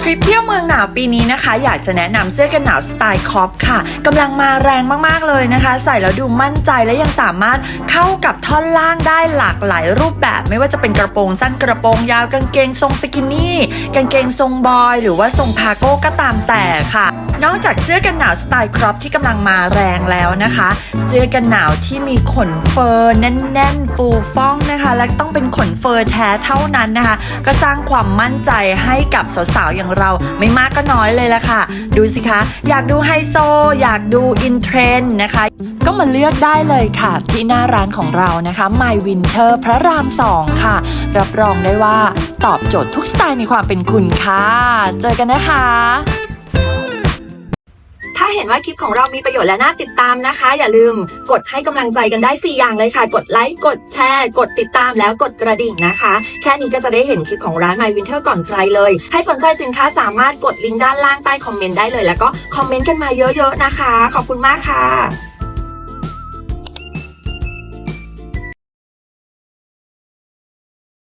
ทริปเที่ยวเมืองหนาวปีนี้นะคะ อยากจะแนะนำเสื้อกันหนาวสไตล์คอปค่ะกำลังมาแรงมากๆเลยนะคะ ใส่แล้วดูมั่นใจและยังสามารถเข้ากับท่อนล่างได้หลากหลายรูปแบบ ไม่ว่าจะเป็นกระโปรงสั้นกระโปรงยาวกางเกงทรงสกินนี่กางเกงทรงบอย หรือว่าทรงพาโก้ก็ตามแต่ค่ะ นอกจากเสื้อกันหนาวสไตล์ครอปที่กำลังมาแรงแล้วนะคะ เสื้อกันหนาวที่มีขนเฟอร์แน่นๆฟูฟ่องนะคะ และต้องเป็นขนเฟอร์แท้เท่านั้นนะคะ ก็สร้างความมั่นใจให้กับสาวๆอย่างเราไม่มากก็น้อยเลยละค่ะ ดูสิคะ อยากดูไฮโซ อยากดูอินเทรนด์นะคะ ก็มาเลือกได้เลยค่ะ ที่หน้าร้านของเรานะคะ My Winter พระราม 2 ค่ะ รับรองได้ว่าตอบโจทย์ทุกสไตล์ในความเป็นคุณค่ะ เจอกันนะคะ ว่าคลิปของเรามีประโยชน์และน่าติดตามนะคะ อย่าลืมกดให้กำลังใจกันได้ 4 อย่างเลยค่ะ กดไลค์กดแชร์ กดติดตามแล้วกดกระดิ่งนะคะ แค่นี้ก็จะได้เห็นคลิปของร้าน My Winter ก่อนใครเลย ให้สนใจสินค้าสามารถกดลิงก์ด้านล่างใต้คอมเมนต์ได้เลย แล้วก็คอมเมนต์กันมาเยอะๆนะคะ ขอบคุณมากค่ะ